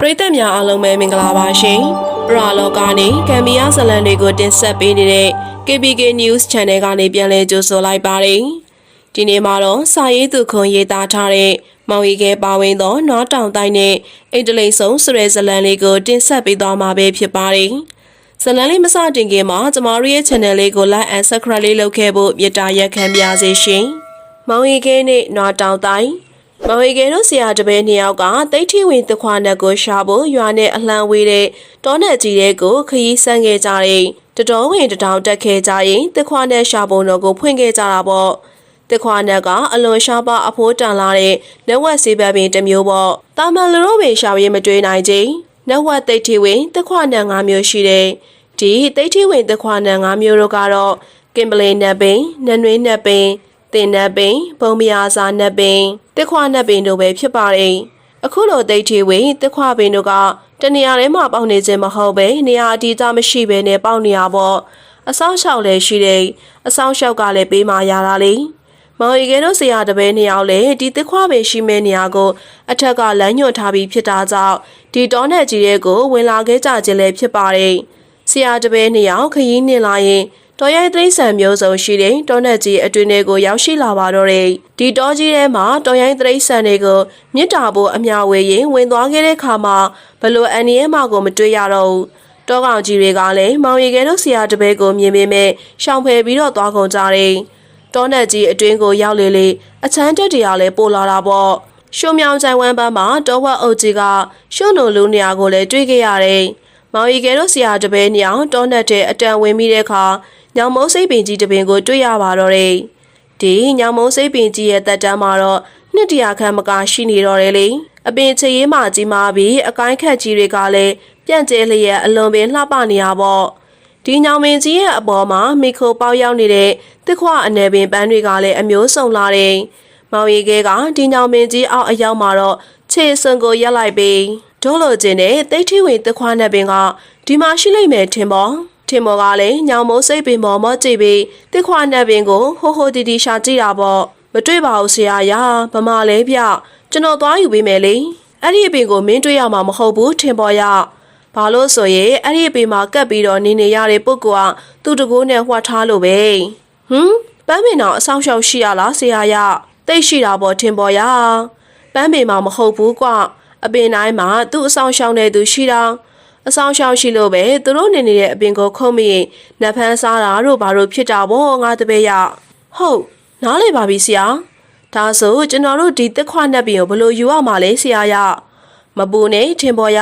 ပရိသတ်များအားလုံးပဲမင်္ဂလာပါရှင်။ပရာလောကနေကမ်ဘီယာဇလန်တွေကိုတင်ဆက်ပေးနေတဲ့ KBK News Channel ကနေပြန်လည်ကြိုဆိုလိုက်ပါတယ်။ဒီနေ့မှာတော့စာရေးသူခွန်ရေးသားထားတဲ့မောင်ရီကဲပါဝင်သောနွားတောင်တိုင်းနဲ့အင်တလိန်ဆုံးဆိုတဲ့ဇလန်လေးကိုတင်ဆက်ပေးသွားမှာပဲဖြစ်ပါတယ်။ဇလန်လေးမစတင်ခင်မှာကျမတို့ရဲ့ channel လေးကို like and subscribe လေးလုပ်ခဲ့ဖို့မေတ္တာရက်ခံပါစေရှင်။မောင်ရီကဲနဲ့နွားတောင်တိုင်း မဝေကဲတို့ဆရာတပည့်နှစ်ယောက်ကတိတ်ထီဝင်တခွာနက်ကိုရှာဖို့ရွာနဲ့အလှမ်းဝေးတဲ့တောနက်ကြီးတဲ့ကိုခရီးဆန်းခဲ့ကြတဲ့တတော်ဝင်တတောင်တက်ခဲ့ကြရင်တခွာနက်ရှာပုံတော်ကိုဖွင့်ခဲ့ကြတာပေါ့တခွာနက်ကအလွန်ရှားပါအဖိုးတန်လာတဲ့လက်ဝက်စေးပတ်ပင်တစ်မျိုးပေါ့တာမန်လူတို့ပင်ရှာရေးမတွေးနိုင်ချင်းလက်ဝက်တိတ်ထီဝင်တခွာနက်၅မျိုးရှိတယ်ဒီတိတ်ထီဝင်တခွာနက်၅မျိုးတို့ကတော့ကင်ပလင်နက်ပင်နနွေးနက်ပင် တင်နက်ပင်ဘုံမယာစာနက်ပင်တက်ခွာနက်ပင်တို့ပဲဖြစ်ပါတယ်အခုလိုတိတ်ထီဝင်တက်ခွာပင်တို့ကတနေရာထဲမှာပေါက်နေခြင်းမဟုတ်ပဲနေရာအတီးသားမရှိဘဲနဲ့ပေါက်နေရပေါ့အဆောင်လျှောက်လည်းရှိတယ်အဆောင်လျှောက်ကလည်းပေးမှရတာလေမော်ရီကဲတို့ဆရာတပည့်နှစ်ယောက်လည်းဒီတက်ခွာပင်ရှိမဲ့နေရာကိုအထက်ကလမ်းညွှန်ထားပြီးဖြစ်တာကြောင့်ဒီတောနဲ့ကြီးတဲ့ကိုဝင်လာခဲ့ကြခြင်းလည်းဖြစ်ပါတယ်ဆရာတပည့်နှစ်ယောက်ခရီးနှင်လာရင် တော်ရိုက်သိမ်းဆန်မျိုးစုံရှိတဲ့တောနက်ကြီးအတွင်းတွေကိုရောက်ရှိလာပါတော့တယ်။ဒီတောကြီးထဲမှာတော်ရိုက်သိမ်းဆန်တွေကိုမြစ်တာဖို့အမြဝေရင်ဝင်သွားခဲ့တဲ့ခါမှာဘလို့အန်ရဲမှကိုမတွေ့ရတော့ဘူး။တောကောင်ကြီးတွေကလည်းမောင်ရီကဲတို့ဆရာတပည့်ကိုမြင်ပေမဲ့ရှောင်ဖယ်ပြီးတော့သွားကုန်ကြတယ်။တောနက်ကြီးအတွင်းကိုရောက်လေလေအချမ်းတက်တရားလည်းပို့လာတာပေါ့။ရှုံမြောင်ချိုင်ဝမ်းပန်းမှာတောဝက်အုပ်ကြီးကရှုံနိုလူနေရာကိုလည်းတွေ့ခဲ့ရတယ်။မောင်ရီကဲတို့ဆရာတပည့်ညောင်တောနက်တဲ့အတန်ဝင်မိတဲ့အခါ ညောင်မုံစိတ်ပင်ကြီးတစ်ပင်ကိုတွေ့ရပါတော့တယ်။ဒီညောင်မုံစိတ်ပင်ကြီးရဲ့တက်တန်းမှာတော့နှစ်တရာခန့်မကရှိနေတော့တယ်လေ။အပင်ချေရေးမှကြီးမားပြီးအကိုင်းခက်ကြီးတွေကလည်းပြန့်ကျဲလျက်အလွန်ပင်လှပနေရပေါ့။ဒီညောင်မင်းကြီးရဲ့အပေါ်မှာမီခိုပေါက်ရောက်နေတဲ့တစ်ခွအနေပင်ပန်းတွေကလည်းအမျိုးစုံလာတယ်။မောင်ရီကဲကဒီညောင်မင်းကြီးအောက်အရောက်မှာတော့ခြေစွန်ကိုရက်လိုက်ပြီးဒိုးလိုခြင်းနဲ့တိတ်ထီဝင်တစ်ခွနဲ့ပင်ကဒီမှာရှိလိမ့်မယ်ထင်ပေါ့။ ထင်မော်ကလည်းညောင်မိုးစိတ်ပင်ပေါ်မော့ကြည့်ပြီးတစ်ခွာနှက်ပင်ကိုဟိုဟိုတီတီရှာကြည့်တာပေါ့မတွေ့ပါဘူးဆရာရဗမာလဲပြကျွန်တော်သွားယူပေးမယ်လေအဲ့ဒီအပင်ကိုမင်းတွေ့ရမှာမဟုတ်ဘူးထင်ပေါ်ရဘာလို့ဆိုရင်အဲ့ဒီအပင်မှာကပ်ပြီးတော့နေနေရတဲ့ပုဂ္ဂိုလ်ကသူ့တကိုးနဲ့ဟွာထားလို့ပဲဟမ်ပန်းပင်တော့အဆောင်ရှောက်ရှိရလားဆရာရတိတ်ရှိတာပေါ့ထင်ပေါ်ရပန်းပင်မှာမဟုတ်ဘူးကွအပင်တိုင်းမှာသူ့အဆောင်ရှောက်နေသူရှိတာ အဆောင်ရှောက်ရှိလို့ပဲသူတို့နေနေတဲ့အပင်ကိုခုံးမိရင်နတ်ဖန်းစားတာတို့ဘာလို့ဖြစ်တာပေါ့ငါတပည့်ရဟုတ်နားလေပါပြီဆရာဒါဆိုကျွန်တော်တို့ဒီတက်ခွနက်ပင်ကိုဘလို့ယူရမှာလဲဆရာရမပူနဲ့ထင်ပေါ်ရ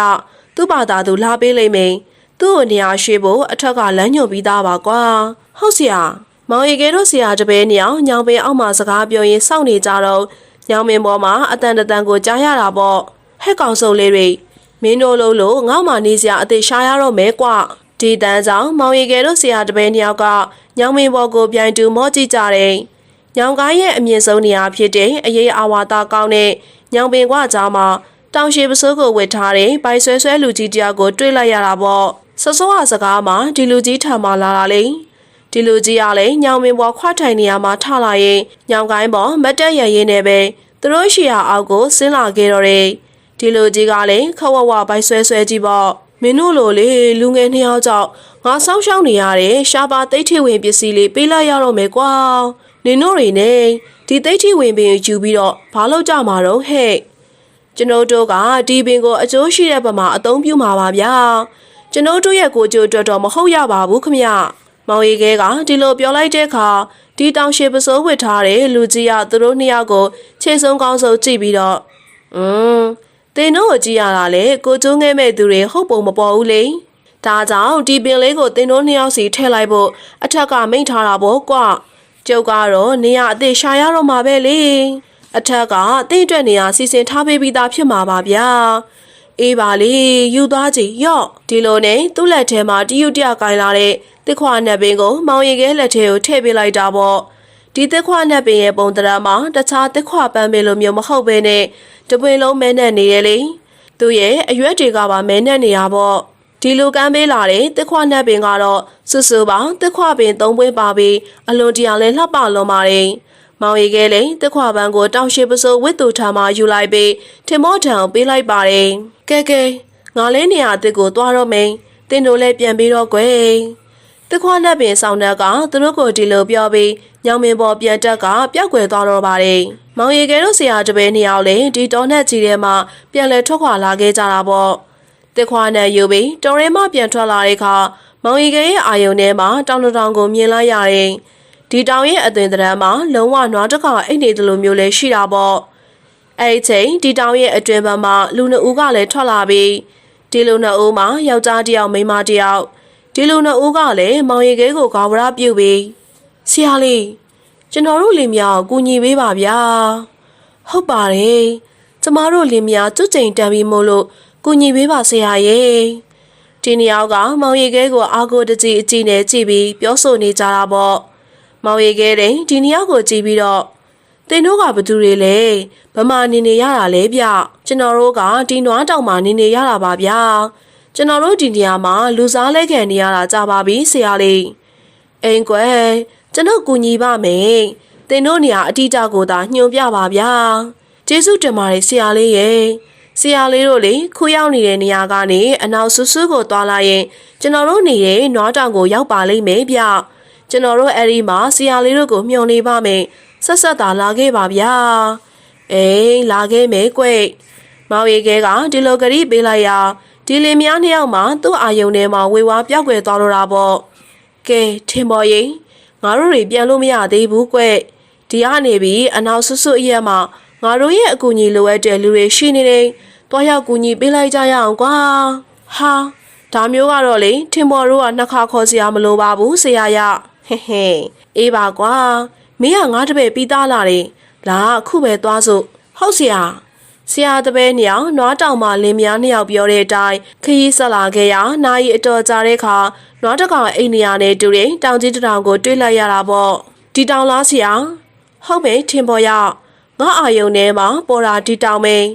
သူ့ဘာသာသူလာပေးလိမ့်မယ်သူ့ကိုနေရာရွှေ့ဖို့အထက်ကလမ်းညွှန်ပြီးသားပါကွာဟုတ်ဆရာမောင်ရီကဲတို့ဆရာတပည့်ညောင်ညောင်ပင်အောက်မှာစကားပြောရင်းစောင့်နေကြတော့ညောင်ပင်ပေါ်မှာအတန်တန်ကိုကြားရတာပေါ့ဟဲ့ကောင်စုံလေးတွေ မင်းတို့လုံးလို့ငေါ့မှနေစရာအသေးရှားရတော့မဲကွဒီတန်းဆောင်မောင်ရီကဲတို့ဆရာတပည့်နှစ်ယောက်ကညောင်မင်းဘော်ကိုပြိုင်တူမော့ကြည့်ကြတယ်ညောင်ကိုင်းရဲ့အမြင့်ဆုံးနေရာဖြစ်တဲ့အရေးအာဝါဒကောင်းတဲ့ညောင်ပင်ကွကြားမှာတောင်ရှိပစိုးကိုဝစ်ထားတဲ့ဘိုင်ဆွဲဆွဲလူကြီးတယောက်ကိုတွေ့လိုက်ရတာပေါ့စစောဟာစကားမှာဒီလူကြီးထံမှာလာတာလေဒီလူကြီးကလည်းညောင်ပင်ဘော်ခွထိုင်နေရမှာထလာရင်ညောင်ကိုင်းပေါ်မတ်တက်ရရင်နဲ့ပဲသူတို့ရှိရာအောက်ကိုဆင်းလာခဲ့တော့တယ် ဒီလိုကြီးကလည်းခဝဝဘိုက်ဆွဲဆွဲကြီးပေါ့မင်းတို့လိုလေလူငယ်နှစ်ယောက်ကြောင့်ငါစောင်းရှောင်းနေရတယ်ရှားပါသိတ်ထဝင်ပစ္စည်းလေးပေးလိုက်ရတော့မယ်ကွာနင်တို့တွေနဲ့ဒီသိတ်ထဝင်ပင်ယူပြီးတော့ဘာလို့ကြမှာတော့ဟဲ့ကျွန်တော်တို့ကဒီပင်ကိုအကျိုးရှိတဲ့ဘမှာအသုံးပြုမှာပါဗျာကျွန်တော်တို့ရဲ့ကိုကြိုတော်တော်မဟုတ်ရပါဘူးခမရမောင်ရီကဲကဒီလိုပြောလိုက်တဲ့အခါဒီတောင်ရှိပစိုးဝစ်ထားတဲ့လူကြီးကသူတို့နှစ်ယောက်ကိုခြေဆုံးကောင်းဆုံးကြည့်ပြီးတော့อืม တင်တို့ကိုကြည့်ရတာလေကိုကျိုးငဲမဲ့သူတွေဟုတ်ပုံမပေါ်ဘူးလေဒါကြောင့်ဒီပင်လေးကိုတင်တို့နှစ်ယောက်စီထည့်လိုက်ဖို့အထက်ကမိန့်ထားတာပေါ့ကွကျုပ်ကတော့နေရအသေးရှာရတော့မှာပဲလေအထက်ကတင့်အတွက်နေရစီစဉ်ထားပေးပြီးသားဖြစ်မှာပါဗျာအေးပါလေယူသွားကြည့်ရော့ဒီလိုနဲ့သူ့လက်ထဲမှာတယူတရကင်လာတဲ့တစ်ခွာနက်ပင်ကိုမောင်ရီကဲလက်ထဲကိုထည့်ပေးလိုက်တာပေါ့ ဒီတစ်ခွနက်ပင်ရဲ့ပုံတရမှာတခြားတစ်ခွပန်းပင်လိုမျိုးမဟုတ်ဘဲနဲ့တပွင့်လုံးမဲနဲ့နေရလေသူရဲ့အရွက်တွေကပါမဲနဲ့နေရပေါ့ဒီလိုကမ်းပေးလာတဲ့တစ်ခွနက်ပင်ကတော့စွစွပေါင်းတစ်ခွပင်သုံးပွင့်ပါပြီးအလွန်တရာလဲလှပလွန်ပါတယ်မောင်ရီကဲလည်းတစ်ခွပန်းကိုတောင်ရှိပစိုးဝစ်သူထားမှယူလိုက်ပြီးထင်မော့ထံပေးလိုက်ပါတယ်ကဲကဲငါလည်းနေရာအစ်ကိုသွားတော့မယ်တင်တို့လည်းပြန်ပြီးတော့ကွယ်တခွားနဲ့ပင်ဆောင်တဲ့ကသူတို့ကိုဒီလိုပြောပြီး ညောင်မင်းပေါ်ပြန်တက်ကပျောက်ကွယ်သွားတော့ပါတယ်မောင်ရီကဲတို့ဆရာတပည့်နှစ်ယောက်လည်းဒီတော်နဲ့ကြီးထဲမှာပြန်လဲထွက်ခွာလာခဲ့ကြတာပေါ့တခွားနဲ့ယူပြီးတော်ရဲမပြန်ထွက်လာတဲ့အခါမောင်ရီကဲရဲ့အာယုန်ထဲမှာတောင်တတောင်ကိုမြင်လိုက်ရတယ်ဒီတောင်ရဲ့အသွင်သဏ္ဍာန်မှာလုံးဝနွားတစ်ခါအိတ်နေတယ်လို့မျိုးလဲရှိတာပေါ့အဲ့ဒီချိန်ဒီတောင်ရဲ့အတွင်ဘက်မှာလူနှစ်ဦးကလည်းထွက်လာပြီးဒီလူနှစ်ဦးမှာယောက်ျားတစ်ယောက်မိန်းမတစ်ယောက်ဒီလူနှစ်ဦးကလည်းမောင်ရီကဲကိုဂါဝရပြုတ်ပြီး ဆရာလေးကျွန်တော်တို့လင်မြောက်ကူညီပေးပါဗျာဟုတ်ပါတယ်ကျမတို့လင်မြောက်ကျွတ်ကျိန်တန်ပြီးမို့လို့ကူညီပေးပါဆရာရဲ့ဒီနှစ်ယောက်ကမောင်ရီကဲကိုအာကိုတကြီးအကြည့်နဲ့ကြည့်ပြီးပြောဆိုနေကြတာပေါ့မောင်ရီကဲတဲ့ဒီနှစ်ယောက်ကိုကြည့်ပြီးတော့တင်တို့ကဘသူတွေလဲဗမာနေနေရတာလဲဗျကျွန်တော်တို့ကဒီနွားတောင်မှာနေနေရတာပါဗျာကျွန်တော်တို့ဒီနေရာမှာလူစားလဲခံနေရတာကြပါပြီဆရာလေးအိမ်ကွယ် ကျွန်တော်ကူညီပါမယ်တင်တို့နေရာအတိအကျကိုသာညွှန်ပြပါဗျာကျေးဇူးတင်ပါတယ်ဆရာလေးရဲ့ဆရာလေးတို့လေခူးရောက်နေတဲ့နေရာကနေအနောက်ဆူဆူကိုသွားလာရင်ကျွန်တော်တို့နေတဲ့နွားတောင်ကိုရောက်ပါလိမ့်မယ်ဗျကျွန်တော်တို့အဲ့ဒီမှာဆရာလေးတို့ကိုမျှော်နေပါမယ်ဆက်ဆက်သာလာခဲ့ပါဗျာအေးလာခဲ့မယ်ကွမောင်ရီကဲကဒီလိုကတိပေးလိုက်ရာဒီလင်များနှစ်ယောက်မှသူ့အာယုံထဲမှာဝေဝါပြောက်ွယ်သွားတော့တာပေါ့ကဲထင်ပေါ်ရင် ငါတို့တွေပြန်လို့မရသေးဘူးကွဒီကနေပြီးအနောက်ဆွဆွအရက်မှာငါတို့ရဲ့အကူအညီလိုအပ်တဲ့လူတွေရှိနေတယ်တွားရောက်ကူညီပေးလိုက်ကြရအောင်ကွာဟာဒါမျိုးကတော့လေထင်ပေါ်တို့ကနှစ်ခါခေါ်စရာမလိုပါဘူးဆရာရဟဲ့ဟဲ့အေးပါကွာမင်းကငါတပည့်ပြီးသားလာတယ်လာအခုပဲသွားစို့ဟုတ်ဆရာ ဆရာတပည့်နှစ်ယောက်နွားတောင်မှလင်းများနှစ်ယောက်ပြောတဲ့အတိုင်းခရီးဆက်လာခဲ့ရာနာရီအတော်ကြာတဲ့အခါနွားတကောင်အိမ်နေရနဲ့တူတဲ့တောင်ကြီးတစ်တောင်ကိုတွေ့လိုက်ရတာပေါ့ဒီတောင်လားဆရာဟုတ်မယ်ထင်ပေါ်ရငါအာယုံထဲမှာပေါ်တာဒီတောင်မင်း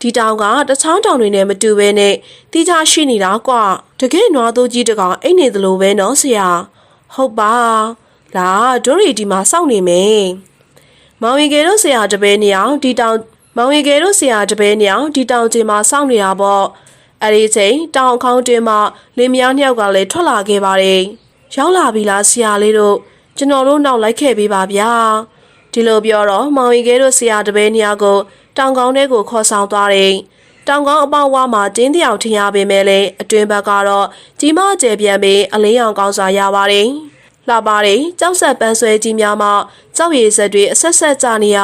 ဒီတောင်ကတချောင်းတောင်တွေနဲ့မတူဘဲနဲ့တိကျရှိနေတာကွာတကယ်နွားသိုးကြီးတကောင်အိမ်နေသလိုပဲနော်ဆရာဟုတ်ပါလာဒိုရီဒီမှာစောင့်နေမယ်မောင်ရီကဲတို့ဆရာတပည့်နှစ်ယောက်ဒီတောင် မောင်ရီကဲတို့ဆရာတပည့်နှစ်ယောက်ဒီတောင်ချင်းမှာစောင့်နေတာပေါ့အဲ့ဒီချိန်တောင်ခေါင်းတင်းမှာလင်းမယားနှစ်ယောက်ကလည်းထွက်လာခဲ့ပါတယ်ရောက်လာပြီလားဆရာလေးတို့ကျွန်တော်တို့နောက်လိုက်ခဲ့ပေးပါဗျာဒီလိုပြောတော့မောင်ရီကဲတို့ဆရာတပည့်နှစ်ယောက်ကိုတောင်ကောင်းထဲကိုခေါ်ဆောင်သွားတယ်တောင်ကောင်းအပေါဝါမှာတင်းတယောက်ထင်ရပေမဲ့လည်းအတွင်ဘက်ကတော့ကြီးမကျယ်ပြန်ပြီးအလင်းရောင်ကောင်းစွာရပါတယ်။ လှပါတယ်ကြောက်ဆက်ပန်းဆွဲကြီးများမှကြောက်ရည်ဆက်တွေအဆက်ဆက်ကြနေရ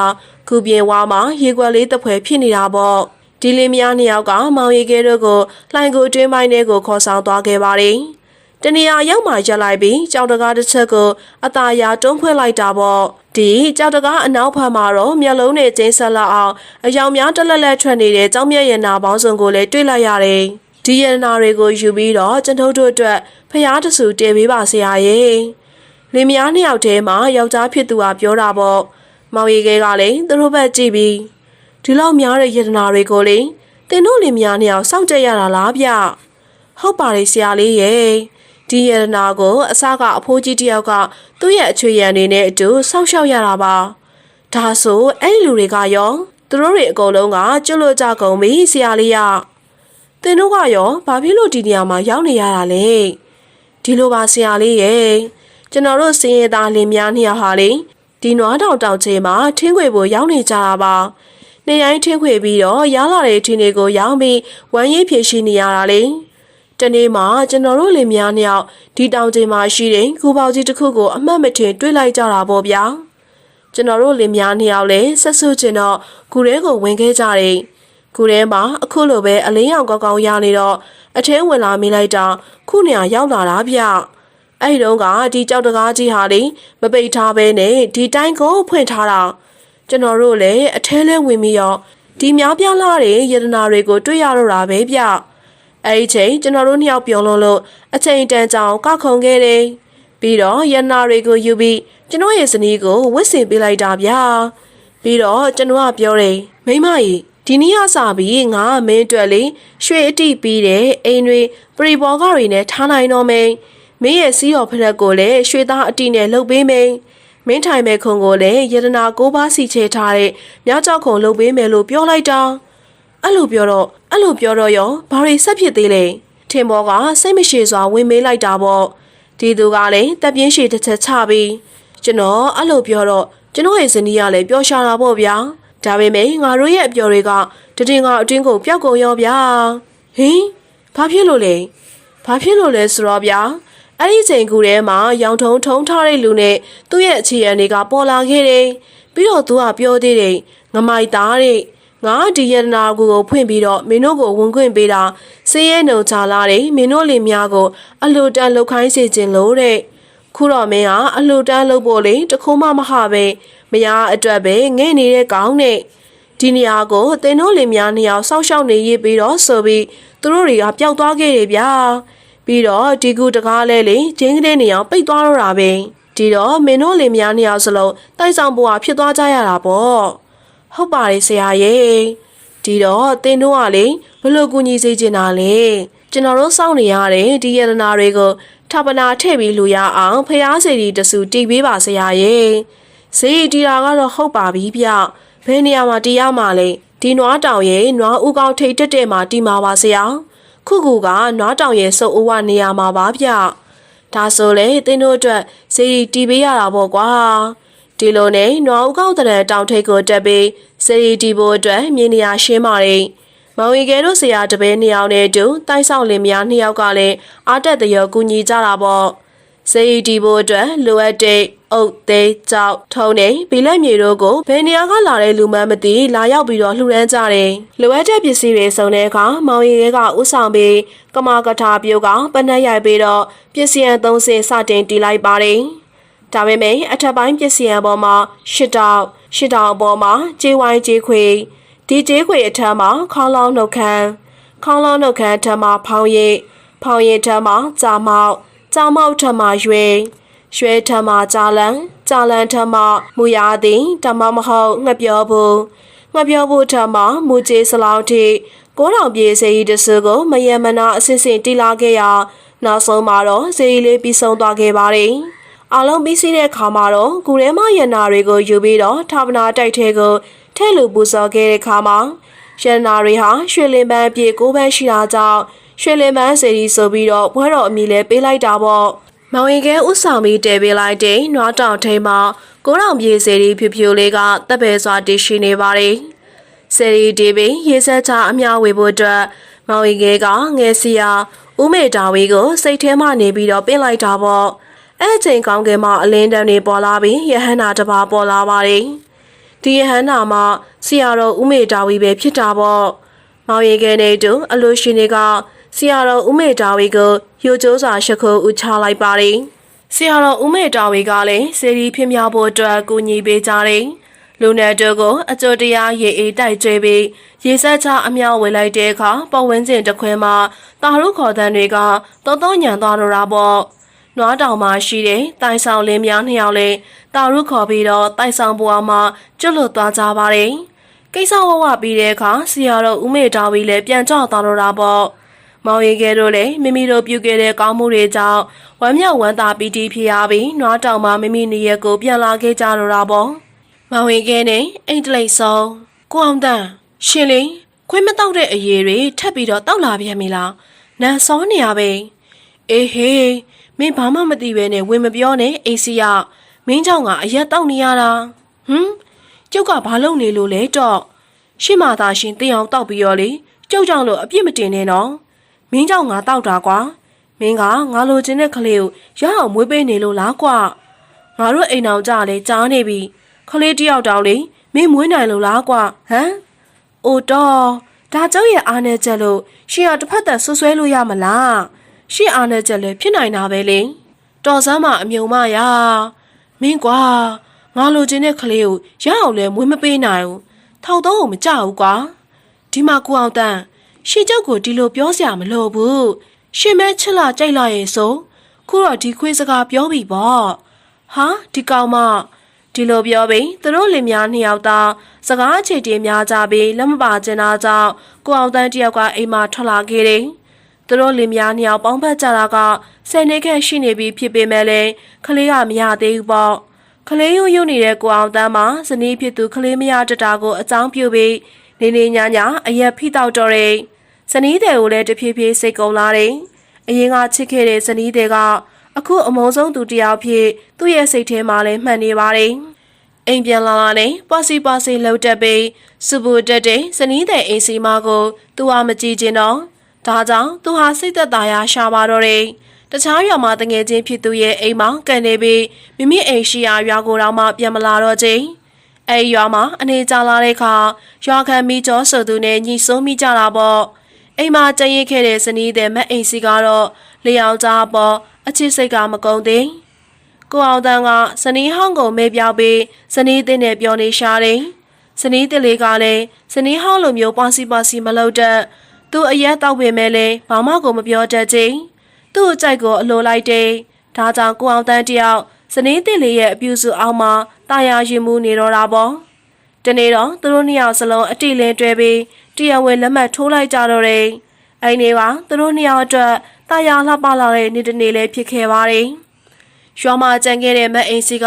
ခုပြင်ဝါမှာရေကွက်လေးတစ်ဖွဲဖြစ်နေတာပေါ့။ဒီလင်းများနှစ်ယောက်ကမောင်ရီကဲတို့ကိုလှိုင်ကိုတွင်းပိုင်းထဲကိုခေါ်ဆောင်သွားခဲ့ပါတယ်။တနေရာရောက်မှရက်လိုက်ပြီးကြောင်တကားတစ်ချက်ကိုအตาရတွန်းဖွင့်လိုက်တာပေါ့ဒီကြောင်တကားအနောက်ဘက်မှာတော့မျက်လုံးနဲ့ကျင်းဆက်လောက်အောင်အယောင်များတလက်လက်ထွက်နေတဲ့ကြောင်မြက်ရနာပေါင်းစုံကိုလည်းတွေ့လိုက်ရတယ်ဒီရနာတွေကိုယူပြီးတော့ကျွန်ုပ်တို့အတွက်ဖျားတဆူတည်ပေးပါဆရာရဲ့ လင်မယားနှစ်ယောက်တည်းမှာယောက်ျားဖြစ်သူကပြောတာပေါ့မောင်ရီကဲကလည်းသူတို့ဘက်ကြည့်ပြီးဒီလောက်များတဲ့ယတနာတွေကိုလေတင်တို့လင်မယားနှစ်ယောက်စောင့်ကြရတာလားဗျဟုတ်ပါတယ်ဆရာလေးရဲ့ဒီယရနာကိုအစကအဖိုးကြီးတယောက်ကသူ့ရဲ့အချွေရန်တွေနဲ့အတူစောင့်ရှောက်ရတာပါဒါဆိုအဲ့ဒီလူတွေကရောသူတို့တွေအကုန်လုံးကကျွတ်လို့ကြကုန်ပြီဆရာလေးရသင်တို့ကရောဘာဖြစ်လို့ဒီနေရာမှာရောက်နေရတာလဲဒီလိုပါဆရာလေးရဲ့ ကျွန်တော်တို့စင်ရသားလင်များနှစ်ယောက်ဟာလေဒီနွားတောင်တောင်ချေမှာထင်းခွေဖို့ရောက်နေကြတာပါနေရိုင်းထင်းခွေပြီးတော့ရလာတဲ့ထင်းတွေကိုရောင်းပြီးဝမ်းရေးဖြည့်ရှိနေရတာလေတနေ့မှကျွန်တော်တို့လင်မယားနှစ်ယောက်ဒီတောင်ကျင်းမှာရှိတဲ့ကူပေါကြီးတစ်ခုကိုအမှတ်မထင်တွေ့လိုက်ကြတာပေါ့ဗျာကျွန်တော်တို့လင်မယားနှစ်ယောက်လည်းဆက်ဆုချင်တော့ဂူထဲကိုဝင်ခဲ့ကြတယ်ဂူထဲမှာအခုလိုပဲအလင်းရောင်ကောင်းကောင်းရနေတော့အထဲဝင်လာမိလိုက်တာခုနေရာရောက်လာတာဗျ အဲ့ဒီတော့ကဒီကြောက်တကားကြီးဟာလေမပိတ်ထားပဲနဲ့ဒီတိုင်းကိုဖွင့်ထားတာကျွန်တော်တို့လည်းအထဲလဲဝင်ပြီးတော့ဒီများပြားလာတဲ့ယတနာတွေကိုတွေ့ရတော့တာပဲဗျအဲ့ဒီချိန်ကျွန်တော်တို့နှစ်ယောက်ပြုံလုံးလို့အချိန်တန်ကြောင်ကောက်ခုံခဲ့တယ်။ပြီးတော့ရနာတွေကိုယူပြီးကျွန်တော်ရဲ့ဇနီးကိုဝစ်စင်ပေးလိုက်တာဗျာ။ပြီးတော့ကျွန်တော်ကပြောတယ်မိမကြီးဒီနေ့ကစပြီးငါမင်းအတွက်လေရွှေအတိပြီးတဲ့အိမ်တွေပရိဘောကတွေနဲ့ထားနိုင်တော့မယ်။ မင်းရဲ့စီးတော်ဖရက်ကိုလည်းရွှေသားအတိနဲ့လှုပ်ပေးမယ်။မင်းထိုင်မဲ့ခုံကိုလည်းယတနာကိုးပါးစီချဲထားတဲ့မြကြောက်ခုံလှုပ်ပေးမယ်လို့ပြောလိုက်တာ။အဲ့လိုပြောတော့အဲ့လိုပြောတော့ရောဘာတွေဆက်ဖြစ်သေးလဲထင်ဘောကစိတ်မရှိစွာဝင်မေးလိုက်တာပေါ့ဒီသူကလည်းတက်ပြင်းရှည်တစ်ချက်ချပြီးကျွန်တော်အဲ့လိုပြောတော့ကျွန်တော်ရဲ့ဇနီးကလည်းပျော်ရှာတာပေါ့ဗျာဒါပေမဲ့ငါတို့ရဲ့အပျော်တွေကတတင်ကအတွင်းကိုပျောက်ကုန်ရောဗျာဟင်ဘာဖြစ်လို့လဲဘာဖြစ်လို့လဲဆိုတော့ဗျာ အဲ့ဒီချိန်ကူထဲမှာရောင်ထုံထုံထားတဲ့လူနဲ့သူ့ရဲ့အခြေအနေတွေကပေါ်လာခဲ့တယ်ပြီးတော့သူကပြောသေးတယ်ငမိုက်သားတဲ့ငါဒီယန္နာကိုကိုဖွင့်ပြီးတော့မင်းတို့ကိုဝင်ခွင့်ပေးတာစင်းရဲနှုံချလာတယ်မင်းတို့လင်များကိုအလိုတန်လောက်ခိုင်းစေခြင်းလို့တဲ့ခုတော့မင်းကအလိုတန်လုပ်ဖို့လေတခုမှမဟပဲမရအတွက်ပဲငဲ့နေတဲ့ကောင်းနဲ့ဒီနေရာကိုသင်တို့လင်များနှစ်ယောက်စောက်ရှောက်နေရေးပြီးတော့ဆိုပြီးသူတို့တွေကပျောက်သွားခဲ့တယ်ဗျာ ပြီးတော့ဒီကူတကားလဲလေဂျင်းကလေးနေအောင်ပိတ်သွားတော့တာပဲဒီတော့မင်းတို့လင်များနှစ်ယောက်စလုံးတိုက်ဆောင်ပေါ်ဖြစ်သွားကြရတာပေါ့ဟုတ်ပါတယ်ဆရာရဲ့ဒီတော့သင်တို့ကလေဘလို့ကူညီစေချင်တာလဲကျွန်တော်တို့စောင့်နေရတဲ့ဒီယတနာတွေကိုထပ်ပနာထည့်ပြီးလူရအောင်ဖျားစီတီတဆူတီးပေးပါဆရာရဲ့ဈေးတီတာကတော့ဟုတ်ပါပြီဗျဘယ်နေရာမှာတီးရမှာလဲဒီနွားတောင်ရဲ့နွားဥကောင်းထိတ်တက်တဲ့မှာတီးမှာပါဆရာ ခုခုကနွားတောင်ရဲ့စုပ်အိုးဝနေရာမှာပါဗျဒါဆိုလေသင်တို့အတွက်ဈေးတီးပေးရတာပေါ့ကွာဒီလိုနဲ့နွားဥကောင်းတဲ့တောင်ထိတ်ကိုတက်ပြီးဈေးတီးဖို့အတွက်မြင်းနေရာရှင်းပါတယ်မောင်ရီကဲတို့ဆရာတပည့်နှစ်ယောက်နဲ့အတူတိုက်ဆောင်လင်မယားနှစ်ယောက်ကလည်းအားတက်တရောကူညီကြတာပေါ့ စေးဒီဘိုအတွက်လိုအပ်တဲ့အုတ်သေးကြောက်ထုံးနေဘီလက်မြေတို့ကိုဘယ်နေရာကလာတဲ့လူမှန်းမသိလာရောက်ပြီးတော့လှူဒန်းကြတယ်လိုအပ်တဲ့ပစ္စည်းတွေစုံတဲ့အခါမောင်ရီကဥဆောင်ပြီးကမာကထာပြုတ်ကပနက်ရိုက်ပြီးတော့ပစ္စည်းအသုံးစင်စတင်တီးလိုက်ပါတယ်ဒါပေမဲ့အထက်ပိုင်းပစ္စည်းအပေါ်မှာရှစ်တောက်ရှစ်တောက်အပေါ်မှာကြေးဝိုင်းကြေးခွေဒီကြေးခွေအထက်မှာခေါင်းလောင်းနှုတ်ခမ်းခေါင်းလောင်းနှုတ်ခမ်းအထက်မှာဖောင်းရည်ဖောင်းရည်ထက်မှာကြာမောက် ကြာမောက်ထက်မှာရွှေရွှေထက်မှာကြာလန်ကြာလန်ထက်မှာမူရသည်ဓမ္မမဟုတ်ငှက်ပြောဘူးငှက်ပြောဘူးထက်မှာမူကျေးစလောက်ထိကိုးတော်ပြေးစေးတဆူကိုမယမနာအစစ်စစ်တီလာခဲ့ရာနောက်ဆုံးမှာတော့စေးလေးပြီးဆုံးသွားခဲ့ပါတယ်အလုံးပြီးစီးတဲ့ခါမှာတော့ဂူထဲမှာရနာတွေကိုယူပြီးတော့ဌာပနာတိုက်ထဲကိုထဲ့လူပူဇော်ခဲ့တဲ့ခါမှာရနာတွေဟာရွှေလင်ပန်းပြေကိုပန်းရှိတာကြောင့် ရွှေလင်ပန်းစေရီဆိုပြီးတော့ဘွဲတော်အမိလဲပေးလိုက်တာပေါ့မောင်ရင်ကဲဥဆောင်ပြီးတဲပေးလိုက်တဲ့နွားတောင်ထိန်မှာကိုရောင်ပြေစေရီဖြူဖြူလေးကတပ်ပဲစွာတည်ရှိနေပါတယ်စေရီဒီပင်ရေဆက်ချအမြဝေဖို့အတွက်မောင်ရင်ကဲကငယ်စီယာဦးမေတာဝေးကိုစိတ်ထဲမှနေပြီးတော့ပင့်လိုက်တာပေါ့အဲ့ချိန်ကောင်းကင်မှာအလင်းတန်းတွေပေါ်လာပြီးယဟန္တာတစ်ပါးပေါ်လာပါတယ်ဒီယဟန္တာမှာဆရာတော်ဦးမေတာဝေပဲဖြစ်တာပေါ့မောင်ရင်ကဲနဲ့တူအလိုရှင်တွေက ဆရာတော်ဦးမေတာဝေကိုရိုကျိုးစွာရှခုဥချလိုက်ပါတယ်ဆရာတော်ဦးမေတာဝေကလည်းစေရီဖြစ်မြောက်ဖို့အတွက်ကူညီပေးကြတယ်လူနယ်တို့ကိုအကျိုးတရားရေအေးတိုက်ကျွေးပြီးရေဆက်ချအမြောက်ဝေလိုက်တဲ့အခါပတ်ဝန်းကျင်တစ်ခွဲမှာတာရုခေါ်တန်းတွေကတောတောညံသွားတော့တာပေါ့နွားတောင်မှာရှိတဲ့တိုင်ဆောင်လင်းများနှစ်ယောက်လည်းတာရုခေါ်ပြီးတော့တိုင်ဆောင်ပေါ်မှာကျွတ်လွတ်သွားကြပါတယ်ကိစ္စဝဝပြီးတဲ့အခါဆရာတော်ဦးမေတာဝီလည်းပြန်ကြသွားတော့တာပေါ့ မောင်ရီကဲတို့လည်းမိမိတို့ပြုခဲ့တဲ့ကောင်းမှုတွေကြောင့်ဝမ်းမြောက်ဝမ်းသာပီတိဖြစ်ရပြီးနွားတောင်မှာမိမိနေရက်ကိုပြန်လာခဲ့ကြတော့တာပေါ့မောင်ရီကဲနဲ့အိတ်တလိတ်ဆုံးကိုအောင်တန်ရှင်လေးခွေးမတောက်တဲ့အရေးတွေထပ်ပြီးတော့တောက်လာပြန်ပြီလားနန်စောနေရပဲအေးဟေးမင်းဘာမှမသိပဲနဲ့ဝင်မပြောနဲ့အိစီရမင်းကြောင့်ကအရက်တောက်နေရတာဟမ်ကျုပ်ကဘာလုပ်နေလို့လဲတော့ရှင့်မာသာရှင်တင်အောင်တောက်ပြီးရောလေကျုပ်ကြောင့်လို့အပြစ်မတင်နဲ့နော် မင်းကြောင့်ငါတောက်တာကွာမင်းကငါလိုချင်တဲ့ကလေးကိုရအောင်မွေးပေးနေလို့လားကွာငါတို့အိမ်အောင်ကြလေကြားနေပြီကလေးတယောက်တောင်လေမင်းမွေးနိုင်လို့လားကွာဟမ်အိုတော့ဒါကျောက်ရဲ့အားနဲ့ချက်လို့ရှင်ရတစ်ဖက်သက်ဆွဆွဲလို့ရမလားရှင်အားနဲ့ချက်လည်းဖြစ်နိုင်တာပဲလေတော်စမ်းမအမြုံမရမင်းကွာငါလိုချင်တဲ့ကလေးကိုရအောင်လဲမွေးမပေးနိုင်ဘူးထောက်တော့ကိုမကြဘူးကွာဒီမှာကိုအောင်တန်း ရှေ့ကျောက်ကိုဒီလိုပြောစရာမလိုဘူးရှင်မဲချစ်လာကြိုက်လာရဲ့ဆိုခုတော့ဒီခွေးစကားပြောပြီပေါ့ဟာဒီကောင်မဒီလိုပြောပြီးသူတို့လင်များနှစ်ယောက်သားစကားအခြေတင်များကြပြီးလက်မပါကျင်တာကြောင့်ကိုအောင်တန်းတယောက်ကအိမ်မှာထွက်လာခဲ့တယ်သူတို့လင်များနှစ်ယောက်ပေါင်းဖက်ကြတာကဆယ်နှစ်ခန့်ရှိနေပြီဖြစ်ပေမဲ့လည်းကလေးကမရသေးဘူးပေါ့ကလေးရုံရုံနေတဲ့ကိုအောင်တန်းမှာဇနီးဖြစ်သူကလေးမရတတာကိုအကြောင်းပြုပြီးနေနေညာညာအရက်ဖိတောက်တော့တယ် ဇနီးတဲ့ကိုလည်းတဖြည်းဖြည်းစိတ်ကုံလာတယ်အရင်ကချစ်ခဲ့တဲ့ဇနီးတဲ့ကအခုအမုန်းဆုံးသူတစ်ယောက်ဖြစ်သူ့ရဲ့စိတ်ထဲမှာလည်းမှန်နေပါတယ်အိမ်ပြန်လာလာနဲ့ပွားစီပွားစီလှုပ်တက်ပြီးစူပူတက်တဲ့ဇနီးတဲ့အိမ်စီမကိုသူဟာမကြည့်ချင်တော့ဒါကြောင့်သူဟာစိတ်သက်သာရာရှာပါတော့တယ်တခြားရွာမှာတငယ်ချင်းဖြစ်သူရဲ့အိမ်မှာကန်နေပြီးမိမိအိမ်ရှိရာရွာကိုတော့မှပြန်မလာတော့ချင်းအဲ့ရွာမှာအနေကြလာတဲ့အခါရွာခံမိကျော်ဆိုသူနဲ့ညီစိုးမိကြတာပေါ့ အိမ်မှာကြင်ရခဲ့တဲ့ဇနီးတဲ့မက်အိမ်စီကတော့လျောင်ကြားပေါ့အချစ်စိတ်ကမကုန်သေးကိုအောင်တန်းကဇနီးဟောင်းကိုမေးပြောက်ပြီးဇနီးတဲ့နဲ့ပြောနေရှာတယ်ဇနီးတဲ့လေးကလည်းဇနီးဟောင်းလိုမျိုးပွားစီပွားစီမလုပ်တတ်သူအရက်တောက်ပေမဲ့လည်းဘာမှကိုမပြောတတ်ချင်းသူ့အကြိုက်ကိုအလိုလိုက်တယ်ဒါကြောင့်ကိုအောင်တန်းတယောက်ဇနီးတဲ့လေးရဲ့အပြူစုအောင်မှာတာယာရင်မှုနေတော့တာပေါ့တနေ့တော့သူတို့နှစ်ယောက်စလုံးအတိလင်းတွဲပြီး တရားဝင်လက်မှတ်ထိုးလိုက်ကြတော့တယ်။အဲ့ဒီကသူတို့နှစ်ယောက်အတွက်တာယာလှပလာတဲ့နေ့တစ်နေ့လည်းဖြစ်ခဲ့ပါတယ်။ရွာမှာကြံခဲ့တဲ့မက်အိမ်စီက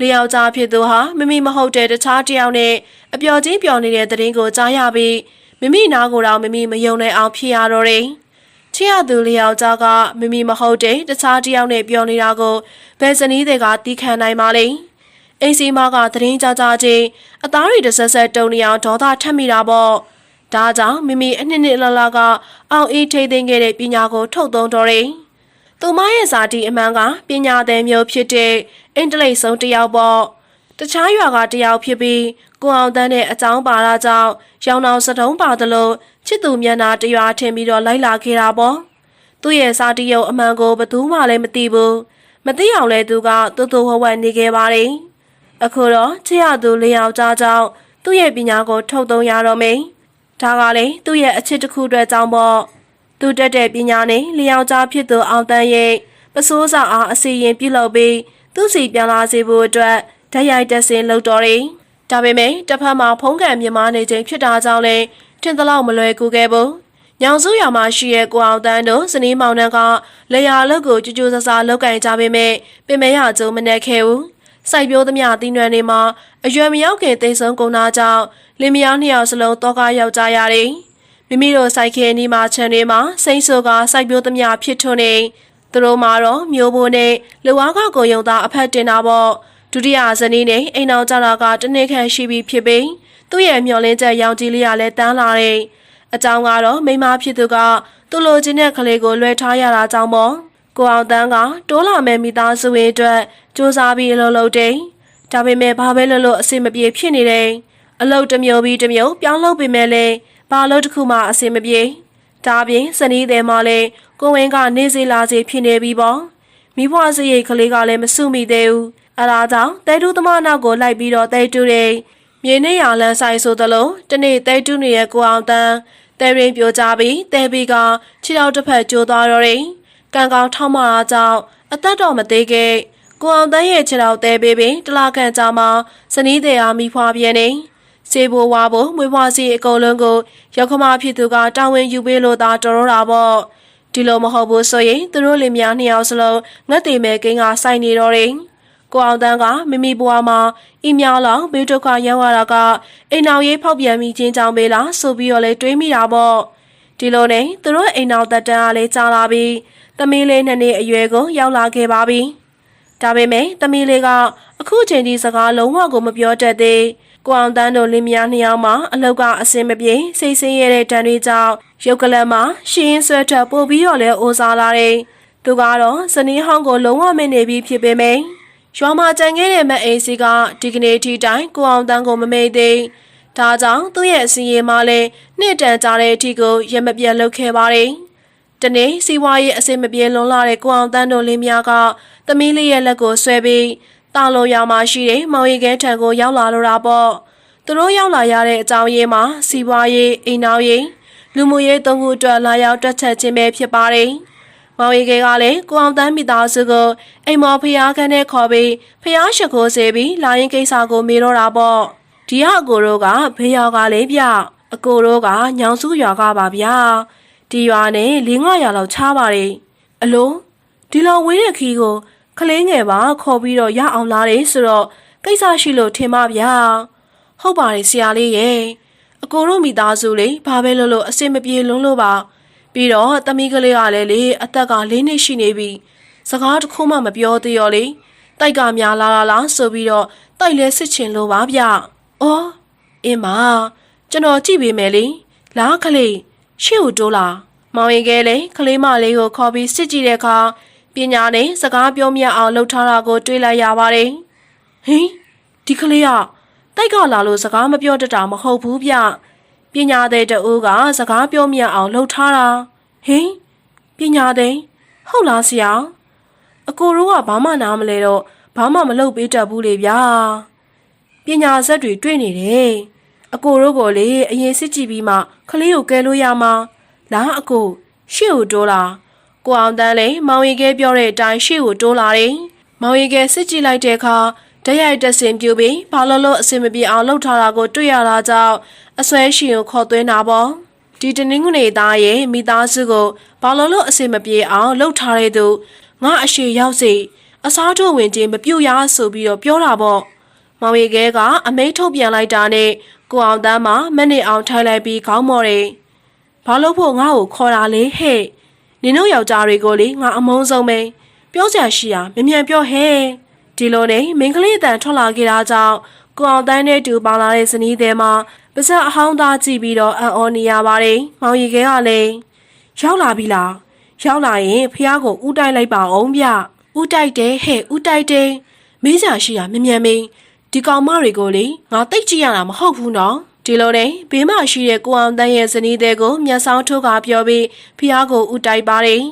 လျောက်ကြားဖြစ်သူဟာမိမိမဟုတ်တဲ့တခြားတယောက်နဲ့အပျော်ချင်းပျော်နေတဲ့တဲ့ရင်ကိုကြားရပြီးမိမိနားကိုတော့မိမိမယုံနိုင်အောင်ဖြစ်ရတော့တယ်။ချစ်ရသူလျောက်ကြားကမိမိမဟုတ်တဲ့တခြားတယောက်နဲ့ပျော်နေတာကိုဘယ်စနည်းတွေကတီးခံနိုင်ပါလိမ့်။အိမ်စီမကသတင်းကြကြချင်းအသားတွေတစ်ဆက်ဆက်တုံနေအောင်ဒေါသထက်မိတာပေါ့။ ဒါကြောင့်မိမိအနှစ်နှစ်လလကအောင်အေးထိသိမ်းခဲ့တဲ့ပညာကို ထုတ်သုံးတော်တယ်။သူမရဲ့ဇာတိအမှန်ကပညာသည်မျိုးဖြစ်တဲ့အင်တလိတ်ဆုံးတစ်ယောက်ပေါ့။တခြားရွာကတစ်ယောက်ဖြစ်ပြီးကိုအောင်တန်းတဲ့အကြောင်းပါလာကြောင့်ရောင်အောင်စတုံးပါသလိုချစ်သူမျက်နှာတရွာထင်ပြီးတော့လိုက်လာခဲ့တာပေါ့။သူ့ရဲ့ဇာတိရုပ်အမှန်ကိုဘယ်သူမှလည်းမသိဘူး။မသိအောင်လဲသူကတူတူဝဝနေခဲ့ပါတယ်။အခုတော့ချစ်ရသူလျောက်ကြားကြောင့်သူ့ရဲ့ပညာကိုထုတ်သုံးရတော့မယ်။ ဒါကလည်းသူ့ရဲ့အချစ်တစ်ခုအတွက်ကြောင့်ပေါ့။သူတက်တဲ့ပညာနဲ့လျောက်ကြားဖြစ်သူအောင်တန်းရဲ့ပစိုးစာအားအစီရင်ပြုလုပ်ပြီးသူ့စီပြန်လာစေဖို့အတွက်ဓာတ်ရိုက်တက်စင်လုပ်တော်တယ်။ဒါပေမဲ့တစ်ဖက်မှာဖုံးကန်မြမနေခြင်းဖြစ်တာကြောင့်လည်းထင်သလောက်မလွယ်ကူခဲ့ဘူး။ညောင်စုရွာမှာရှိတဲ့ကိုအောင်တန်းတို့ဇနီးမောင်နှံကလေယာအလုပ်ကိုကြူးကြူးဆဆလုပ်ကင်ကြပေမဲ့ပင်မရကြုံမနဲ့ခဲ့ဘူး။ စိုက်ပျိုးသမျှတီးနှံတွေမှာအရွယ်မရောက်ခင်တိတ်ဆုံးကုန်တာကြောင့်လင်မယားနှစ်ယောက်စလုံးတော့ကားယောက်ျားရတယ်။မိမိတို့စိုက်ခဲနီးမှာခြံတွေမှာစိမ့်ဆိုကစိုက်ပျိုးသမျှဖြစ်ထွန်းနေသူတို့မှာတော့မျိုးဘိုးနဲ့လူဝါကကိုယုံသားအဖက်တင်တာပေါ့ဒုတိယဇနီးနဲ့အိမ်အောင်ကြတာကတနေ့ခန့်ရှိပြီဖြစ်ပြီးသူ့ရဲ့မျောလင်းချက်ရောင်ကြီးလေးကလည်းတန်းလာတယ်။အကြောင်းကတော့မိမဖြစ်သူကသူ့လိုချင်တဲ့ကလေးကိုလွှဲထားရတာကြောင့်ပေါ့ ကိုအောင်တန်းကတိုးလာမဲ့မိသားစုဝင်အတွက်စူးစမ်းပြီးအလုပ်လုပ်တယ်။ဒါပေမဲ့ဘာပဲလုပ်လို့အဆင်မပြေဖြစ်နေတယ်။အလုပ်တစ်မျိုးပြီးတစ်မျိုးပြောင်းလုပ်ပေမဲ့လည်းဘာလို့တစ်ခုမှအဆင်မပြေ။ဒါပြင်စနီးတယ်မှလည်းကိုဝင်းကနေစေလာစေဖြစ်နေပြီပေါ့။မိဘစရိတ်ကလေးကလည်းမစုမိသေးဘူး။အဲဒါကြောင့်တဲတူးသမားနောက်ကိုလိုက်ပြီးတော့တဲတူးတယ်။မြေနေရလန်းဆိုင်ဆိုသလိုတနေ့တဲတူးနေတဲ့ကိုအောင်တန်းတဲရင်းပြိုကြပြီးတဲဘီကခြေထောက်တစ်ဖက်ကျိုးသွားတော့တယ်။ ကံကောင်းထောက်မတာကြောင့်အသက်တော်မသေးခဲ့ကိုအောင်တန်းရဲ့ခြေထောက်တဲပေးပြီးတလားခန့်ကြာမှဇနီးတဲ့အားမိဖွားပြင်းနေစေဘိုးဝါဘို့မွေးဖွားစီအကုန်လုံးကိုရောက်ခမဖြစ်သူကတာဝန်ယူပေးလို့သာတော်တော့တာပေါ့ဒီလိုမဟုတ်ဘူးဆိုရင်သူတို့လင်မယားနှစ်ယောက်စလုံးငတ်တည်မဲ့ကိန်းကစိုက်နေတော့တယ်ကိုအောင်တန်းကမိမိဘွားမှာအီမြောင်းလောင်ဘေးဒုက္ခရောက်ရတာကအိမ်အောင်ရေးဖောက်ပြန်မိခြင်းကြောင့်ပဲလားဆိုပြီးတော့လဲတွေးမိတာပေါ့ဒီလိုနဲ့သူတို့အိမ်အောင်တက်တန်းကလည်းကြာလာပြီး သမီးလေးနှစ်နှစ်အရွယ်ကိုရောက်လာခဲ့ပါပြီဒါပေမဲ့သမီးလေးကအခုချိန်ဒီစကားလုံးဝကိုမပြောတတ်သေးကိုအောင်တန်းတို့လင်းမယားနှစ်ယောက်မှာအလောက်ကအစင်မပြေစိတ်ဆင်းရဲတဲ့တန်တွေကြောင့်ရုပ်ကလပ်မှာရှင်းဆွဲထပ်ပို့ပြီးတော့လဲအိုးစားလာတယ်သူကတော့ဇနီးဟောင်းကိုလုံးဝမနေပြီးဖြစ်ပေမယ့်ရွာမှာကြံခဲ့တဲ့မအိမ်စီကဒီကနေ့ထိတိုင်ကိုအောင်တန်းကိုမမေ့သေးဒါကြောင့်သူ့ရဲ့အစီရင်မှလည်းနှစ်တန်ကြတဲ့အထိကိုရမပြတ်လုပ်ခဲ့ပါတယ် တနေ့စီဝါရေးအစင်မပြေလွန်လာတဲ့ကိုအောင်တန်းတို့လင်းများကသမီးလေးရဲ့လက်ကိုဆွဲပြီးတာလိုရွာမှာရှိတဲ့မောင်ရီကဲထံကိုရောက်လာလို့တာပေါ့သူတို့ရောက်လာရတဲ့အကြောင်းရင်းမှာစီဝါရေးအိမ်နောက်ရေးလူမှုရေးသုံးခုအတွက်လာရောက်တွက်ချက်ခြင်းပဲဖြစ်ပါတယ်။မောင်ရီကဲကလည်းကိုအောင်တန်းမိသားစုကိုအိမ်မော်ဖျားခန်းနဲ့ခေါ်ပြီးဖျားရှိခိုးစေပြီးလာရင်ကိစ္စကိုမေးတော့တာပေါ့။ဒီကအကိုတို့ကဘေးရောက်ကလေးဗျအကိုတို့ကညောင်စုရွာကပါဗျာ။ ဒီရွာနဲ့၄၅ရွာလောက်ချားပါတယ်။အလိုဒီလောက်ဝေးတဲ့ခီးကိုကလေးငယ်ပါခေါ်ပြီးတော့ရအောင်လာတယ်ဆိုတော့ကိစ္စရှိလို့ထင်ပါဗျာ။ဟုတ်ပါတယ်ဆရာလေးရဲ့အကိုတို့မိသားစုလေးဘာပဲလို့လို့အစင်မပြေလွန်းလို့ပါပြီးတော့တမီးကလေးကလည်းလေအသက်က၄နှစ်ရှိနေပြီစကားတစ်ခုမှမပြောသေးရောလေတိုက်ကများလာလာလားဆိုပြီးတော့တိုက်လဲစစ်ချင်လို့ပါဗျအော်အင်းမကျွန်တော်ကြည့်ပေးမယ်လေလားကလေး ရှေ့ကိုတိုးလာမောင်ရင်ကလေးကလေးမလေးကိုခေါ်ပြီးစစ်ကြည့်တဲ့အခါပညာနဲ့စကားပြောမြအောင်လှုပ်ထားတာကိုတွေးလိုက်ရပါတယ်ဟင်ဒီကလေးကတိုက်ကလာလို့စကားမပြောတတ်တာမဟုတ်ဘူးဗျပညာတဲ့တူကစကားပြောမြအောင်လှုပ်ထားတာဟင်ပညာတဲ့ဟုတ်လားဆရာအကိုတို့ကဘာမှနားမလဲတော့ဘာမှမလုပ်ပေးတတ်ဘူးလေဗျာပညာဇက်တွေတွေ့နေတယ်အကိုတို့ကိုလေအရင်စစ်ကြည့်ပြီးမှ ကလေးကိုကယ်လို့ရမှာလားအကိုရှေ့ကိုတိုးလာကိုအောင်တန်းလေမောင်ရီကဲပြောတဲ့အတိုင်းရှေ့ကိုတိုးလာတယ်မောင်ရီကဲစစ်ကြည့်လိုက်တဲ့အခါတရိုက်တဆင်ပြူပြီးဘာလို့လို့အစင်မပြေအောင်လှုပ်ထားတာကိုတွေ့ရတာကြောင့်အဆွဲရှင်ကိုခေါ်သွင်းတာပေါ့ဒီတနင်္ဂနွေသားရဲ့မိသားစုကိုဘာလို့လို့အစင်မပြေအောင်လှုပ်ထားတဲ့သူငါအရှိရောက်စီအစားထိုးဝင်ခြင်းမပြုတ်ရဆိုပြီးတော့ပြောတာပေါ့ မောင်ရီခဲကအမိတ်ထုတ်ပြန်လိုက်တာနဲ့ကိုအောင်သားမှမနစ်အောင်ထိုင်လိုက်ပြီးခေါင်းမော်တယ်။ဘာလို့ဖို့ငါ့ကိုခေါ်တာလဲဟဲ့။နင်တို့ယောက်ျားတွေကိုလေငါအမုန်းဆုံးပဲ။ပြောကြရှိရမမြန်ပြောဟဲ့။ဒီလိုနဲ့မင်းကလေးအတန်ထွက်လာခဲ့တာကြောင့်ကိုအောင်တန်းနဲ့တူပါလာတဲ့ဇနီးသည်မှာပါဇက်အဟောင်းသားကြည့်ပြီးတော့အံ့ဩနေရပါတယ်။မောင်ရီခဲကလည်းရောက်လာပြီလား။ရောက်လာရင်ဖះကိုဥတိုက်လိုက်ပါအောင်ဗျ။ဥတိုက်တယ်ဟဲ့ဥတိုက်တယ်။မေးစာရှိရမမြန်မင်း။ ဒီကောင်မတွေကိုလေငါတိတ်ကြည့်ရတာမဟုတ်ဘူးနော်ဒီလိုနဲ့ဘေးမှာရှိတဲ့ကိုအောင်တန်းရဲ့ဇနီးတဲ့ကိုမျက်စောင်းထုတ်ကပြောပြီးဖះကိုဥတိုက်ပါတယ်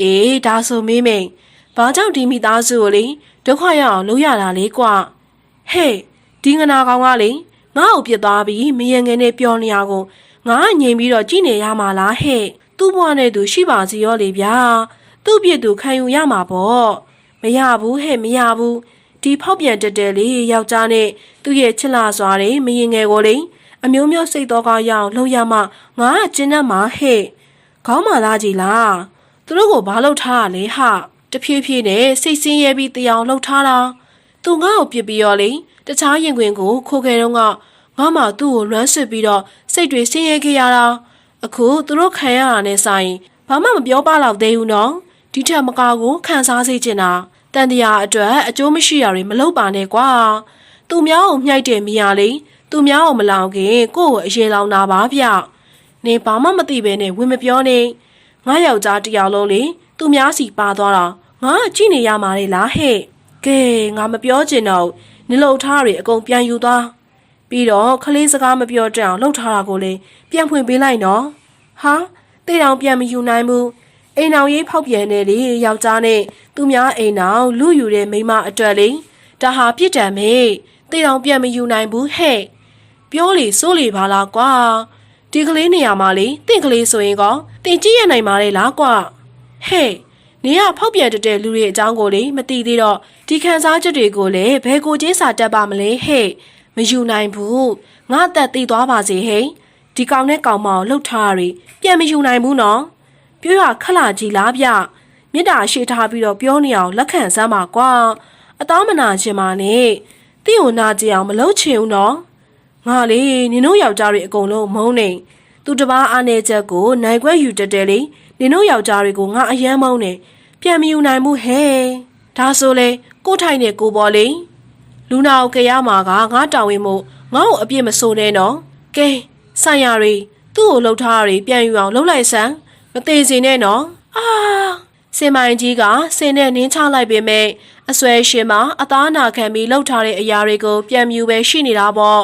အေးဒါဆိုမေးမိန်ဘာကြောင့်ဒီမိသားစုကိုလေဒုက္ခရအောင်လုပ်ရတာလေကွာဟဲ့ဒီငနာကောင်ကလေငါ့ကိုပြစ်သွားပြီးမယငယ်နဲ့ပြောနေရကိုငါငြိမ်ပြီးတော့ကြည့်နေရမှာလားဟဲ့သူ့ဘဝနဲ့သူရှိပါစီရောလေဗျာသူ့ပြစ်သူခံယူရမှာပေါ့မရဘူးဟဲ့မရဘူး ဒီဖောက်ပြန်တက်တယ်လေယောက်ျားနဲ့သူ့ရဲ့ချစ်လာစွာတွေမယငယ်ကိုလေအမျိုးမျိုးစိတ်တော့ကရအောင်လှုပ်ရမှငါကကျင်းတတ်မှာဟဲ့ခေါင်းမာလာကြီးလားသူတို့ကိုဘာလုပ်ထားရလဲဟာတဖြည်းဖြည်းနဲ့စိတ်ဆင်းရဲပြီးတရားလှုပ်ထားတာသူငါ့ကိုပြစ်ပြီးရောလေတခြားရင်ခွင်ကိုခိုးခဲ့တော့ကငါမှသူ့ကိုလွမ်းဆွပြီးတော့စိတ်တွေဆင်းရဲခဲ့ရတာအခုသူတို့ခံရတာနဲ့ဆိုင်ဘာမှမပြောပါတော့သေးဘူးနော်ဒီထက်မကကိုခံစားစေချင်တာ တန်တရားအတွက်အကျိုးမရှိရတွေမလုပ်ပါနဲ့ကွာသူများကိုမြှိုက်တယ်မိရလေသူများကိုမလောင်ခင်ကိုယ့်ကိုအရင်လောင်တာပါဗျနေဘာမှမသိပဲနဲ့ဝင်မပြောနဲ့ငါယောက်ျားတယောက်လုံးလေသူများစီပါသွားတာငါကြည့်နေရမှာလေလားဟဲ့ကဲငါမပြောချင်တော့နင်လုံထားတွေအကုန်ပြန်ယူသွားပြီးတော့ခလေးစကားမပြောတတ်အောင်လှုပ်ထားတာကိုလေပြန်ဖွင့်ပေးလိုက်နော်ဟာတေတောင်ပြန်မယူနိုင်ဘူး အိမ်အောင်ရေးဖောက်ပြန်နေလေယောက်ျားနဲ့သူများအိမ်အောင်လူယူတဲ့မိမအတွက်လေဒါဟာပြစ်ဒဏ်မေတေတောင်ပြန်မယူနိုင်ဘူးဟဲ့ပြောလေစိုးလေပါလားကွာဒီကလေးနေရာမှာလေတင့်ကလေးဆိုရင်ကောတင်ကြည့်ရနိုင်ပါလေလားကွာဟဲ့နေရဖောက်ပြန်တဲ့လူတွေအကြောင်းကိုလေမသိသေးတော့ဒီခံစားချက်တွေကိုလည်းဘယ်ကိုချင်းစာတက်ပါမလဲဟဲ့မယူနိုင်ဘူးငါအသက်သိသွားပါစေဟဲ့ဒီကောင်နဲ့ကောင်မအောင်လှုပ်ထားရပြန်မယူနိုင်ဘူးနော် ပြောရခက်လာကြီးလားဗျမေတ္တာရှိထားပြီးတော့ပြောနေအောင်လက်ခံစမ်းပါကွာအသားမနာခြင်းပါနဲ့တိ့ကိုနာကြအောင်မလုပ်ချင်ဘူးနော်ငါလေနင်တို့ယောက်ျားတွေအကုန်လုံးမုန်းနေသူတပားအားနေချက်ကိုနိုင်ခွဲယူတက်တယ်လေနင်တို့ယောက်ျားတွေကိုငါအယမ်းမုန်းနေပြန်မယူနိုင်ဘူးဟဲ့ဒါဆိုလေကိုထိုင်နေကိုပေါ်လေလူနာကိုကြရမှာကငါတောင်းဝင်မို့ငါ့ကိုအပြစ်မဆိုးနဲ့နော်ကဲဆိုင်ရာတွေသူ့ကိုလှုပ်ထားတွေပြန်ယူအောင်လှုပ်လိုက်စမ်း မသေးစေနဲ့နော်အာစင်မိုင်ကြီးကဆင်းနဲ့နင်းချလိုက်ပေမဲ့အဆွဲရှင်မှာအသားနာခံပြီးလှုပ်ထားတဲ့အရာတွေကိုပြန်မြူပဲရှိနေတာပေါ့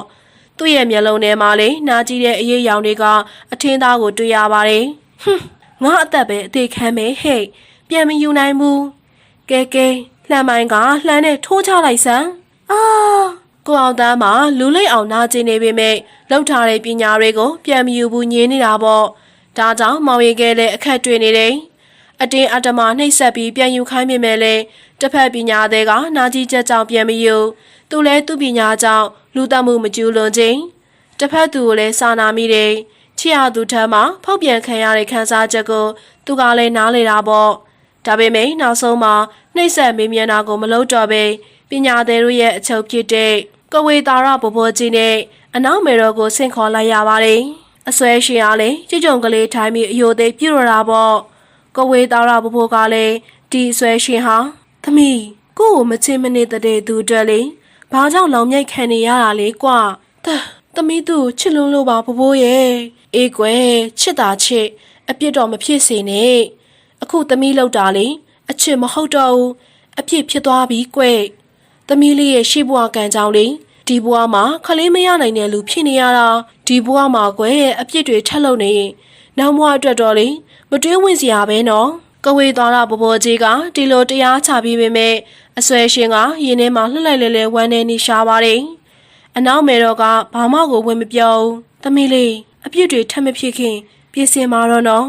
သူ့ရဲ့မျက်လုံးထဲမှာလေနာကြည့်တဲ့အရေးရောင်တွေကအထင်းသားကိုတွေ့ရပါတယ်ဟွန်းငါအသက်ပဲအသေးခံမယ်ဟဲ့ပြန်မယူနိုင်ဘူးကဲကဲလှမ်းမိုင်းကလှမ်းနဲ့ထိုးချလိုက်စမ်းအာကိုအောင်သားမှာလူလိတ်အောင်နာကျင်နေပေမဲ့လောက်ထားတဲ့ပညာတွေကိုပြန်မယူဘူးညင်းနေတာပေါ့ ဒါကြောင့်မောင်ရီကလည်းအခက်တွေ့နေတယ်အတင်းအတ္တမနှိပ်စက်ပြီးပြန်ယူခိုင်းမိမယ်လေတစ်ဖက်ပညာသည်ကနာကြီးချက်ကြောင့်ပြန်မယူသူလည်းသူ့ပညာကြောင့်လူတမှုမကျူးလွန်ခြင်းတစ်ဖက်သူကိုလည်းစာနာမိတယ်ချစ်ရသူထမ်းမှာဖောက်ပြန်ခံရတဲ့ခံစားချက်ကိုသူကလည်းနားလေတာပေါ့ဒါပေမဲ့နောက်ဆုံးမှာနှိပ်စက်မေးမြန်းတာကိုမလုပ်တော့ပဲပညာသည်တို့ရဲ့အချုပ်ဖြစ်တဲ့ကဝေတာရဘဘကြီးနဲ့အနောက်မေတော်ကိုဆင့်ခေါ်လိုက်ရပါတယ် အဆွဲရှင်အားလည်းကြည်ကြုံကလေးထိုင်းပြီးအယိုသေးပြည့်ရတာပေါ့ကဝေးတော်ရဘဖိုးကလည်းဒီအဆွဲရှင်ဟာသမီးကို့ကိုမချင်မနေတဲ့သူအတွက်လေဘာကြောင့်လောင်မြိတ်ခံနေရတာလဲကွာတသမီးသူ့ကိုချစ်လွန်းလို့ပါဘဖိုးရဲ့အေးကွယ်ချစ်တာချစ်အပြစ်တော့မဖြစ်စေနဲ့အခုသမီးလောက်တာလေအချစ်မဟုတ်တော့ဘူးအပြစ်ဖြစ်သွားပြီကွယ်သမီးလေးရဲ့ရှေ့ဘဝကံကြောင်းလေး ဒီဘဝမှာခလေးမရနိုင်တဲ့လူဖြစ်နေရတာဒီဘဝမှာကွယ်အပြစ်တွေထက်လို့နေရင်နောက်ဘဝအတွက်တော့လေမတွေးဝင်စရာပဲနော်ကဝေသွားတာဘဘကြီးကဒီလိုတရားချပြီးပေမဲ့အဆွဲရှင်ကရင်ထဲမှာလှလှလဲလဲဝမ်းနေနေရှားပါတယ်အနောက်မေတော်ကဘာမှကိုဝင်မပြောဘူးသမီးလေးအပြစ်တွေထက်မဖြစ်ခင်ပြင်ဆင်มาတော့နော်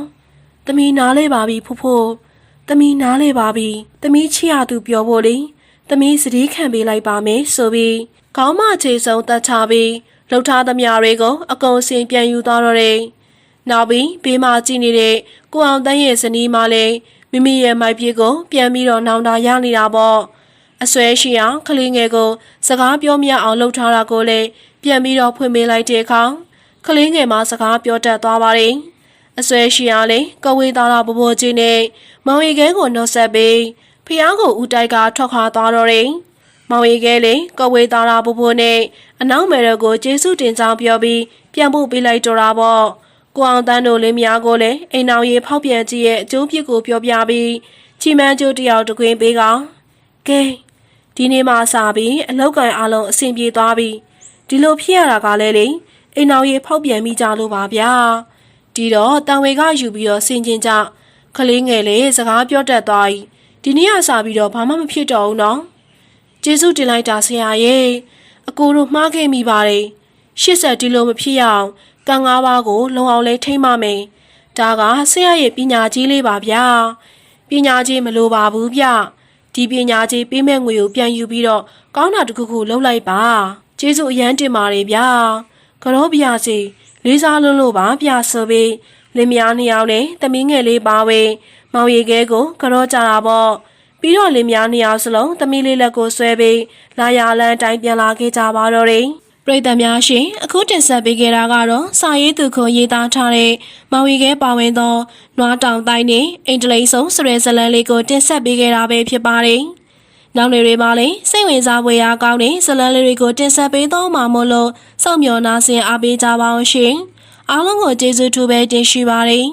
သမီးနားလဲပါပြီဖိုးဖိုး။သမီးနားလေပါပြီ။သမီးချစ်ရသူပြောဖို့လေ။သမီးစတိခံပေးလိုက်ပါမယ်ဆိုပြီး ခေါင်းမချေဆုံးတတ်ချပြီးလှုပ်ထားသမျှတွေကိုအကုန်စင်ပြန်ယူသွားတော့တယ်။နောက်ပြီးဘေးမှာကြည့်နေတဲ့ကိုအောင်တန်းရဲ့ဇနီးမလည်းမိမိရဲ့မိုက်ပြေကိုပြန်ပြီးတော့နောင်တရနေတာပေါ့။အဆွဲရှိအောင်ကလေးငယ်ကိုစကားပြောမရအောင်လှုပ်ထားတာကိုလည်းပြန်ပြီးတော့ဖွင့်ပေးလိုက်တဲ့အခါကလေးငယ်မှစကားပြောတတ်သွားပါတယ်။အဆွဲရှိအားလေကဝေးသားလာဘဘကြီးနဲ့မောင်ရီခဲကိုနှုတ်ဆက်ပြီးဖျားကိုဦးတိုက်ကထွက်ခွာသွားတော့တယ်။ မောင်ရီခဲလေကဝေးသားလာဘဘနဲ့အနောက်မယ်တော်ကိုကျေးဇူးတင်ကြောင်းပြောပြီးပြန်ဖို့ပေးလိုက်တော့တာပေါ့။ကိုအောင်တန်းတို့လင်းများကိုလည်းအိမ်အောင်ရီဖောက်ပြန်ကြည့်ရဲ့အကျိုးပြစ်ကိုပြောပြပြီးချီမန်းကျိုးတယောက်တကွင်းပေးကကဲဒီနေ့မှစပြီးအလောက်ကန်အလုံးအဆင်ပြေသွားပြီဒီလိုဖြစ်ရတာကလည်းလေအိမ်အောင်ရီဖောက်ပြန်မိကြလို့ပါဗျာ။ဒီတော့တန်ဝေကယူပြီးတော့ဆင်ကျင်ကြခလေးငယ်လေးစကားပြောတတ်သွားပြီဒီနေ့ကစပြီးတော့ဘာမှမဖြစ်တော့ဘူးနော် ကျေးဇူးတင်လိုက်တာဆရာရဲ့အကိုတို့မှားခဲ့မိပါတယ်ရှစ်ဆက်ဒီလိုမဖြစ်ရအောင်ကံငါးပါးကိုလုံအောင်လေးထိမ့်ပါမယ်ဒါကဆရာရဲ့ပညာကြီးလေးပါဗျာပညာကြီးမလိုပါဘူးဗျဒီပညာကြီးပေးမဲ့ငွေကိုပြန်ယူပြီးတော့ကောင်းတာတစ်ခုခုလုပ်လိုက်ပါကျေးဇူးအရန်တင်ပါတယ်ဗျာကတော့ဗျာစီလေးစားလုံးလို့ပါဗျာဆိုပြီးလင်မယားနှစ်ယောက်နဲ့သမီးငယ်လေးပါဝင်မောင်ရီခဲကိုကတော့ကြတာပေါ့ ပြီးတော့လင်မယားနှစ်ယောက်စလုံးသမီးလေးလက်ကိုဆွဲပြီးလာရလန်းတိုင်းပြန်လာခဲ့ကြပါတော့တယ်ပရိသတ်များရှင်အခုတင်ဆက်ပေးခဲ့တာကတော့စာရေးသူကိုရေးသားထားတဲ့မောင်ရီခဲပါဝင်သောနွားတောင်တိုင်းနဲ့အင်တလိန်ဆုံးစရဲဇလန်လေးကိုတင်ဆက်ပေးခဲ့တာပဲဖြစ်ပါတယ်နောက်နေ့တွေမှာလည်းစိတ်ဝင်စားဖွယ်ရာကောင်းတဲ့ဇလန်လေးတွေကိုတင်ဆက်ပေးတော့မှာမို့လို့စောင့်မျှော်နာဆင်အားပေးကြပါအောင်ရှင်အားလုံးကိုကျေးဇူးထူးပဲတင်ရှိပါတယ်